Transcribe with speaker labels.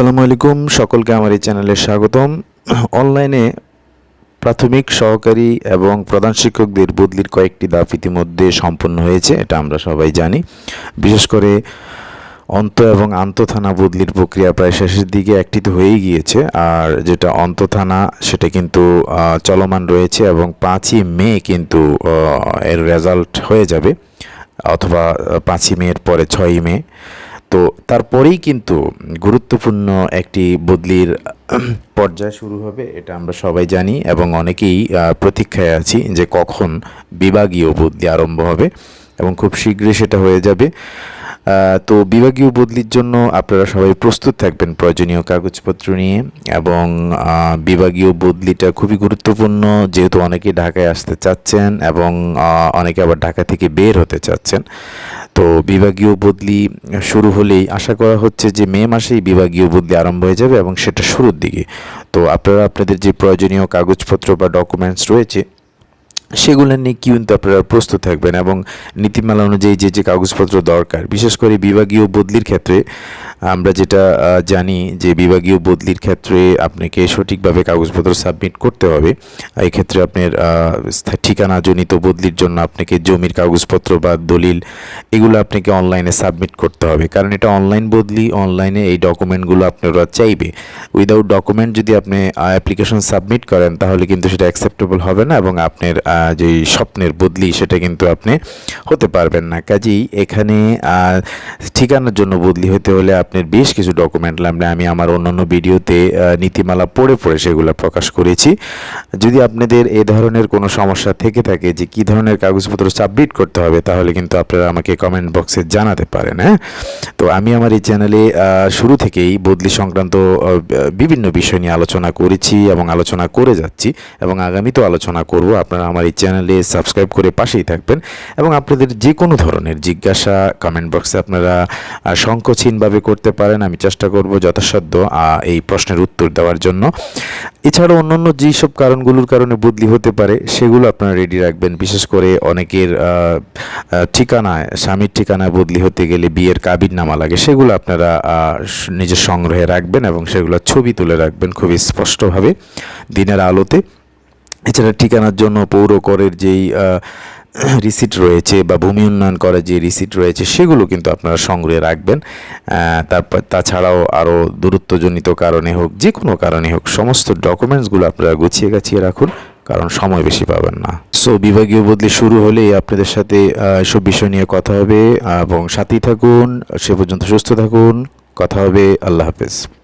Speaker 1: আসসালামু আলাইকুম, সকলকে আমার এই চ্যানেলে স্বাগতম। অনলাইনে প্রাথমিক, সহকারী এবং প্রধান শিক্ষকদের বদলির কয়েকটি ধাপ ইতিমধ্যে সম্পন্ন হয়েছে, এটা আমরা সবাই জানি। বিশেষ করে অন্ত এবং আন্ত থানা বদলির প্রক্রিয়া প্রায় শেষের দিকে একটি তো হয়েই গিয়েছে, আর যেটা অন্ত থানা, সেটা কিন্তু চলমান রয়েছে এবং পাঁচই মে কিন্তু এর রেজাল্ট হয়ে যাবে, অথবা পাঁচই মের পরে ছয়ই মে। তো তারপরেই কিন্তু গুরুত্বপূর্ণ একটি বদলির পর্যায় শুরু হবে, এটা আমরা সবাই জানি, এবং অনেকেই প্রতীক্ষায় আছি যে কখন বিভাগীয় বদলি আরম্ভ হবে, এবং খুব শীঘ্রই সেটা হয়ে যাবে। তো বিভাগীয় বদলির জন্য আপনারা সবাই প্রস্তুত থাকবেন প্রয়োজনীয় কাগজপত্র নিয়ে, এবং বিভাগীয় বদলিটা খুবই গুরুত্বপূর্ণ, যেহেতু অনেকে ঢাকায় আসতে চাচ্ছেন, এবং অনেকে আবার ঢাকা থেকে বের হতে চাচ্ছেন। তো বিভাগীয় বদলি শুরু হলেই আশা করা হচ্ছে যে মে মাসেই বিভাগীয় বদলি আরম্ভ হয়ে যাবে এবং সেটা শুরুর দিকে। তো আপনারা আপনাদের যে প্রয়োজনীয় কাগজপত্র বা ডকুমেন্টস রয়েছে সেগুলো নিয়ে কিন্তু আপনারা প্রস্তুত থাকবেন এবং নীতিমালা অনুযায়ী যে যে কাগজপত্র দরকার, বিশেষ করে বিভাগীয় বদলির ক্ষেত্রে আমরা যেটা জানি যে বিভাগীয় বদলির ক্ষেত্রে আপনাকে সঠিকভাবে কাগজপত্র সাবমিট করতে হবে। এই ক্ষেত্রে আপনার ঠিকানাজনিত বদলির জন্য আপনাকে জমির কাগজপত্র বা দলিল এগুলো আপনাকে অনলাইনে সাবমিট করতে হবে। কারণ এটা অনলাইন বদলি, অনলাইনে এই ডকুমেন্টগুলো আপনারা চাইবে। উইদাউট ডকুমেন্ট যদি আপনি অ্যাপ্লিকেশন সাবমিট করেন তাহলে কিন্তু সেটা অ্যাকসেপ্টেবল হবে না এবং আপনার যে স্বপ্নের বদলি সেটা কিন্তু আপনি হতে পারবেন না। কাজেই এখানে ঠিকানার জন্য বদলি হতে হলে আপনার বেশ কিছু ডকুমেন্ট লাগবে আমি আমার অন্যান্য ভিডিওতে নীতিমালা পড়ে পড়ে সেগুলো প্রকাশ করেছি। যদি আপনাদের এ ধরনের কোনো সমস্যা থেকে থাকে যে কী ধরনের কাগজপত্র সাবমিট করতে হবে, তাহলে কিন্তু আপনারা আমাকে কমেন্ট বক্সে জানাতে পারেন হ্যাঁ? তো আমি আমার এই চ্যানেলে শুরু থেকেই বদলি সংক্রান্ত বিভিন্ন বিষয় নিয়ে আলোচনা করেছি এবং আলোচনা করে যাচ্ছি এবং আগামীতেও আলোচনা করব। আপনারা আমার এই চ্যানেলে সাবস্ক্রাইব করে পাশেই থাকবেন এবং আপনাদের যে কোনো ধরনের জিজ্ঞাসা কমেন্ট বক্সে আপনারা সংকোচহীনভাবে করতে পারেন, আমি চেষ্টা করব যথাসাধ্য এই প্রশ্নের উত্তর দেওয়ার জন্য। এছাড়াও অন্যান্য যেসব কারণগুলোর কারণে বদলি হতে পারে, সেগুলো আপনারা রেডি রাখবেন। বিশেষ করে অনেকের ঠিকানায়, স্বামীর ঠিকানায় বদলি হতে গেলে বিয়ের কাবির নামা লাগে, সেগুলো আপনারা নিজের সংগ্রহে রাখবেন এবং সেগুলো ছবি তুলে রাখবেন খুবই স্পষ্টভাবে দিনের আলোতে। এছাড়া ঠিকানার জন্য পৌর করের যেই রিসিট রয়েছে বা ভূমি উন্নয়ন করার যে রিসিট রয়েছে, সেগুলো কিন্তু আপনারা সংগ্রহে রাখবেন। তারপর তাছাড়াও আরও দূরত্বজনিত কারণে হোক, যে কোনো কারণে হোক, সমস্ত ডকুমেন্টসগুলো আপনারা গুছিয়ে গাছিয়ে রাখুন, কারণ সময় বেশি পাবেন না। সো বিভাগীয় বদলি শুরু হলেই আপনাদের সাথে এসব বিষয় নিয়ে কথা হবে। এবং সাথেই থাকুন, সে পর্যন্ত সুস্থ থাকুন। কথা হবে, আল্লাহ হাফেজ।